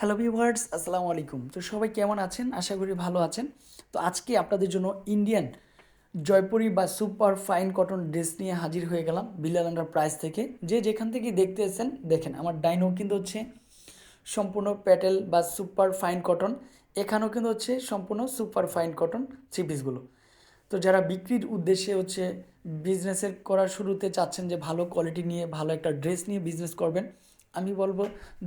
Hello viewers আসসালামু আলাইকুম। তো সবাই কেমন আছেন? আশা করি ভালো আছেন। তো আজকে আপনাদের জন্য ইন্ডিয়ান জয়পুরি বা সুপার ফাইন কটন ড্রেস নিয়ে হাজির হয়ে গেলাম বিলাল আন্ডার প্রাইস থেকে। যে যেখান থেকে দেখতে এসেছেন দেখেন, আমার ডাইনো কিন্তু হচ্ছে সম্পূর্ণ প্যাটেল বা সুপার ফাইন কটন এখানেও কিন্তু হচ্ছে সম্পূর্ণ সুপার ফাইন কটন থ্রি পিসগুলো তো যারা বিক্রির উদ্দেশ্যে হচ্ছে বিজনেসের করার শুরুতে চাচ্ছেন যে ভালো কোয়ালিটি নিয়ে, ভালো একটা ড্রেস নিয়ে বিজনেস করবেন, আমি বলব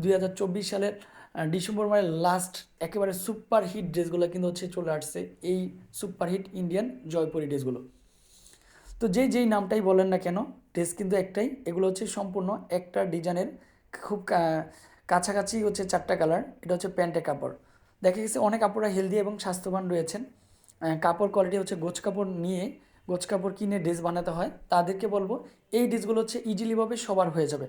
দুই হাজার চব্বিশ সালের ডিসেম্বর মাসের লাস্ট একেবারে সুপার হিট ড্রেসগুলো কিন্তু হচ্ছে চলে আসছে, এই সুপার হিট ইন্ডিয়ান জয়পুরি ড্রেসগুলো তো যেই যেই নামটাই বলেন না কেন ড্রেস কিন্তু একটাই, এগুলো হচ্ছে সম্পূর্ণ একটা ডিজাইনের খুব কাছাকাছি হচ্ছে চারটা কালার এটা হচ্ছে প্যান্টের কাপড়। দেখা গেছে অনেক কাপড়রা হেলদি এবং স্বাস্থ্যবান রয়েছেন। কাপড় কোয়ালিটি হচ্ছে গোছ কাপড় নিয়ে, গোছ কাপড় কিনে ড্রেস বানাতে হয়। তাদেরকে বলব, এই ড্রেসগুলো হচ্ছে ইজিলিভাবে সবার হয়ে যাবে।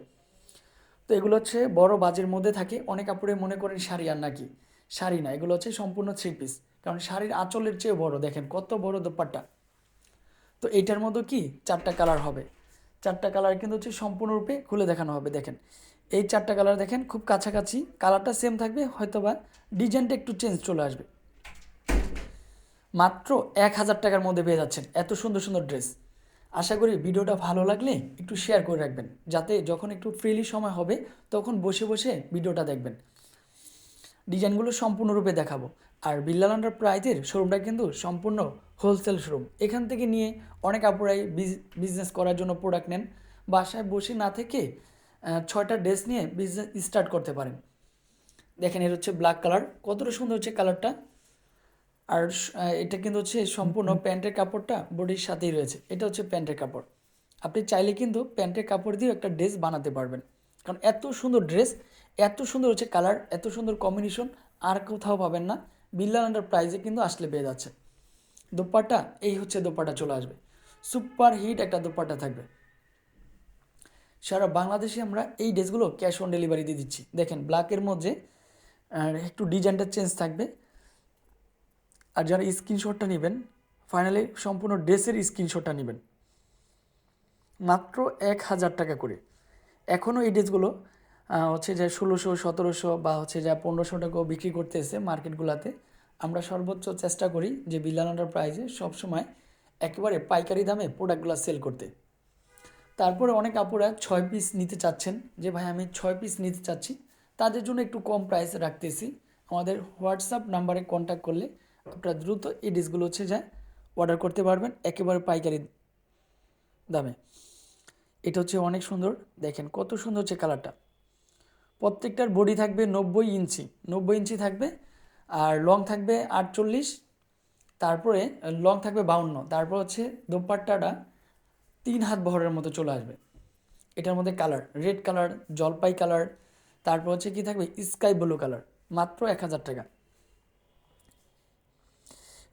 তো এগুলো হচ্ছে বড় বাজের মধ্যে থাকে। অনেক কাপড়ে মনে করেন শাড়ি আর নাকি? শাড়ি না, এগুলো হচ্ছে সম্পূর্ণ থ্রি পিস কারণ শাড়ির আঁচলের চেয়ে বড়, দেখেন কত বড় দোপাট্টা। তো এইটার মধ্যে কি? চারটা কালার হবে। চারটা কালার কিন্তু হচ্ছে সম্পূর্ণরূপে খুলে দেখানো হবে, দেখেন। এই চারটা কালার দেখেন, খুব কাছাকাছি। কালারটা সেম থাকবে, হয়তোবা ডিজাইনটা একটু চেঞ্জ চলে আসবে। মাত্র এক হাজার টাকার মধ্যে পেয়ে যাচ্ছেন। এত সুন্দর সুন্দর ড্রেস আশা করি ভিডিওটা ভালো লাগলে একটু শেয়ার করে রাখবেন, যাতে যখন একটু ফ্রিলি সময় হবে, তখন বসে বসে ভিডিওটা দেখবেন। ডিজাইনগুলো সম্পূর্ণরূপে দেখাবো। আর বিল্লাল প্রাইজের শোরুমটা কিন্তু সম্পূর্ণ হোলসেল শোরুম এখান থেকে নিয়ে অনেক আপুরাই বিজনেস করার জন্য প্রোডাক্ট নেন। বাসায় বসে না থেকে ছয়টা ড্রেস নিয়ে বিজনেস স্টার্ট করতে পারেন। দেখেন, এর হচ্ছে ব্ল্যাক কালার কতটা সুন্দর হচ্ছে কালারটা আর এটা কিন্তু হচ্ছে সম্পূর্ণ প্যান্টের কাপড়টা বডির সাথেই রয়েছে। এটা হচ্ছে প্যান্টের কাপড়। আপনি চাইলে কিন্তু প্যান্টের কাপড় দিয়ে একটা ড্রেস বানাতে পারবেন। কারণ এত সুন্দর ড্রেস এত সুন্দর হচ্ছে কালার এত সুন্দর কম্বিনেশন আর কোথাও পাবেন না। বিল্লাল আন্ডার প্রাইজে কিন্তু আসলে পেয়ে যাচ্ছে। দোপাট্টা এই হচ্ছে দোপাট্টা চলে আসবে। সুপার হিট একটা দোপাট্টা থাকবে। সারা বাংলাদেশে আমরা এই ড্রেসগুলো ক্যাশ অন ডেলিভারি দিয়ে দিচ্ছি। দেখেন ব্ল্যাকের মধ্যে আর একটু ডিজাইনটা চেঞ্জ থাকবে। আর যারা স্ক্রিনশটটা নেবেন ফাইনালি সম্পূর্ণ ড্রেসের স্ক্রিনশটটা নেবেন। মাত্র এক হাজার টাকা করে। এখনও এই ড্রেসগুলো হচ্ছে যে ষোলোশো, সতেরোশো বা হচ্ছে যা পনেরোশো টাকাও বিক্রি করতেছে মার্কেটগুলোতে, আমরা সর্বোচ্চ চেষ্টা করি যে বিলানাটার প্রাইসে সবসময় একেবারে পাইকারি দামে প্রোডাক্টগুলো সেল করতে। তারপরে অনেক আপুরা ছয় পিস নিতে চাচ্ছেন যে, ভাই, আমি ছয় পিস নিতে চাচ্ছি। তাদের জন্য একটু কম প্রাইসে রাখতেছি। আমাদের হোয়াটসঅ্যাপ নাম্বারে কন্ট্যাক্ট করলে আপনারা দ্রুত এই ডিসগুলো হচ্ছে যা অর্ডার করতে পারবেন একেবারে পাইকারি দামে। এটা হচ্ছে অনেক সুন্দর। দেখেন কত সুন্দর হচ্ছে কালারটা প্রত্যেকটার বডি থাকবে নব্বই ইঞ্চি। নব্বই ইঞ্চি থাকবে আর লং থাকবে আটচল্লিশ। তারপরে লং থাকবে বাউন্ন। তারপর হচ্ছে দোপাট্টাটা তিন হাত বহরের মতো চলে আসবে। এটার মধ্যে কালার রেড কালার জলপাই কালার তারপর হচ্ছে কি থাকবে স্কাই ব্লু কালার মাত্র এক হাজার টাকা।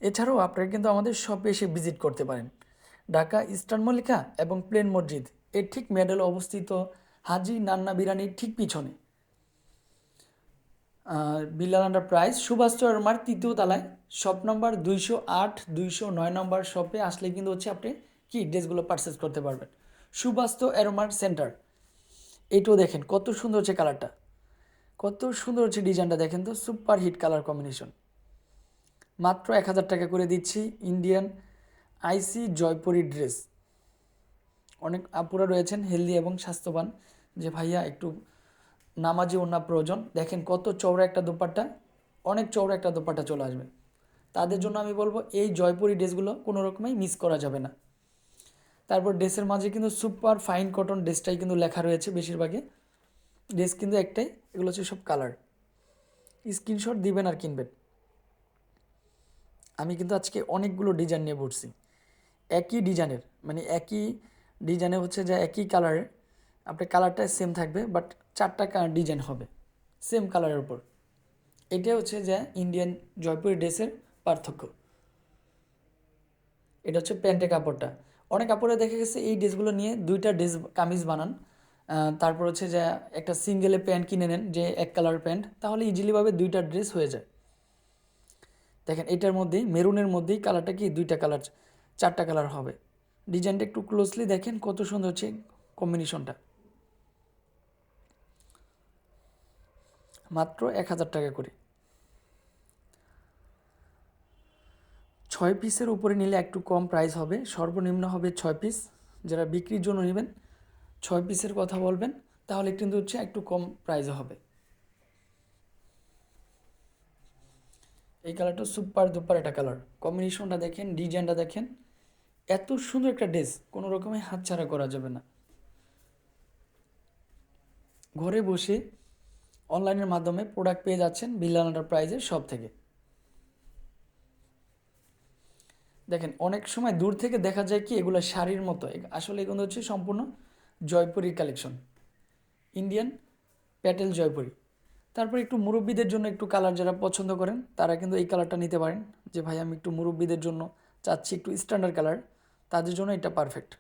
এছাড়াও আপনারা কিন্তু আমাদের শপে এসে ভিজিট করতে পারেন। ঢাকা ইস্টার্ন মল্লিকা এবং প্লেন মসজিদ, এর ঠিক মেডেল অবস্থিত হাজি নান্না বিরানির ঠিক পিছনে। বিল্লাল আন্ডার প্রাইস সুভাষ চরমার তৃতীয় তলায়, শপ নম্বর দুইশো আট, দুইশো নয় নম্বর শপে আসলে কিন্তু হচ্ছে আপনি কি ড্রেসগুলো পারচেস করতে পারবেন। সুবাস্ত অ্যারোমার সেন্টার, এটাও দেখেন কত সুন্দর হচ্ছে কালারটা কত সুন্দর হচ্ছে ডিজাইনটা দেখেন তো সুপার হিট কালার কম্বিনেশন মাত্র এক হাজার টাকা করে দিচ্ছি ইন্ডিয়ান আইসি জয়পুরি ড্রেস। অনেক আপুরা রয়েছেন হেলদি এবং স্বাস্থ্যবান। যে ভাইয়া একটু নামাজি ওনা প্রয়োজন। দেখেন কত চওড়া একটা দোপাট্টা, অনেক চওড়া একটা দোপাট্টা চলে আসবে। তাদের জন্য আমি বলব, এই জয়পুরি ড্রেসগুলো কোনো রকমেই মিস করা যাবে না। তারপর ড্রেসের মাঝে কিন্তু সুপার ফাইন কটন ড্রেসটাই কিন্তু লেখা রয়েছে বেশিরভাগে। ড্রেস কিন্তু একটাই, এগুলো হচ্ছে সব কালার স্ক্রিনশট দিবেন আর কিনবেন। আমি কিন্তু আজকে অনেকগুলো ডিজাইন নিয়ে পড়ছি একই ডিজাইনের মানে একই ডিজাইনে হচ্ছে যে একই কালারের আপনার কালারটা সেম থাকবে বাট চারটা ডিজাইন হবে সেম কালারের উপর। এটা হচ্ছে যে ইন্ডিয়ান জয়পুরি ড্রেসের পার্থক্য। এটা হচ্ছে প্যান্টের কাপড়টা। অনেক কাপড়ে দেখা গেছে এই ড্রেসগুলো নিয়ে দুইটা ড্রেস কামিজ বানান। তারপর হচ্ছে যে একটা সিঙ্গেলে প্যান্ট কিনে নেন, যে এক কালার প্যান্ট, তাহলে ইজিলিভাবে দুইটা ড্রেস হয়ে যায়। দেখেন এটার মধ্যেই, মেরুনের মধ্যেই কালারটা কি? দুইটা কালার চারটা কালার হবে। ডিজাইনটা একটু ক্লোজলি দেখেন কত সুন্দর হচ্ছে কম্বিনেশনটা মাত্র এক হাজার টাকা করে। ছয় পিসের উপরে নিলে একটু কম প্রাইস হবে। সর্বনিম্ন হবে ছয় পিস যারা বিক্রির জন্য নেবেন, ছয় পিসের কথা বলবেন, তাহলে কিন্তু হচ্ছে একটু কম প্রাইসে হবে। এই কালারটা সুপার দুপার একটা কালার। কম্বিনেশনটা দেখেন ডিজাইনটা দেখেন, এত সুন্দর একটা ড্রেস কোনো রকমে হাতছাড়া করা যাবে না। ঘরে বসে অনলাইনের মাধ্যমে প্রোডাক্ট পেয়ে যাচ্ছেন বিল্লানাটার প্রাইজে সব থেকে। দেখেন, অনেক সময় দূর থেকে দেখা যায় কি, এগুলো শাড়ির মতো। আসলে এগুলো হচ্ছে সম্পূর্ণ জয়পুরি কালেকশন ইন্ডিয়ান প্যাটেল জয়পুরি। তারপর একটু মুরব্বীদের জন্য একটু কালার যারা পছন্দ করেন, তারা কিন্তু এই কালারটা নিতে পারেন। যে ভাই, আমি একটু মুরব্বীদের জন্য চাচ্ছি একটু স্ট্যান্ডার্ড কালার তাদের জন্য এটা পারফেক্ট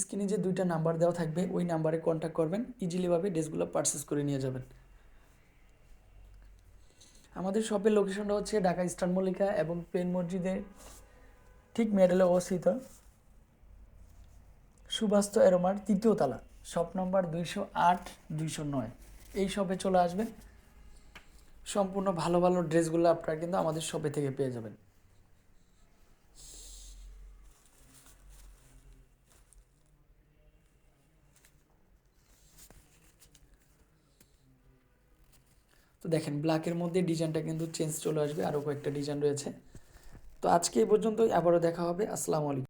স্ক্রিনে যে দুইটা নাম্বার দেওয়া থাকবে, ওই নাম্বারে কন্ট্যাক্ট করবেন ইজিলিভাবে ড্রেসগুলো পারচেস করে নিয়ে যাবেন। আমাদের শপের লোকেশনটা হচ্ছে ঢাকা ইস্টার্ন মল্লিকা এবং পেন মসজিদের ঠিক মেডেলে অবস্থিত সুবাস্ত এরোমার তৃতীয় তালা শপ নম্বর দুইশো আট, দুইশো নয়। এই শপে চলে আসবেন। সম্পূর্ণ ভালো ভালো ড্রেসগুলো আপনারা কিন্তু আমাদের শপে থেকে পেয়ে যাবেন। তো দেখেন ব্ল্যাকের মধ্যে ডিজাইনটা কিন্তু চেঞ্জ চলে আসবে আরও কয়েকটা ডিজাইন রয়েছে। তো আজকে এই পর্যন্তই, আবারও দেখা হবে, আসসালামু আলাইকুম।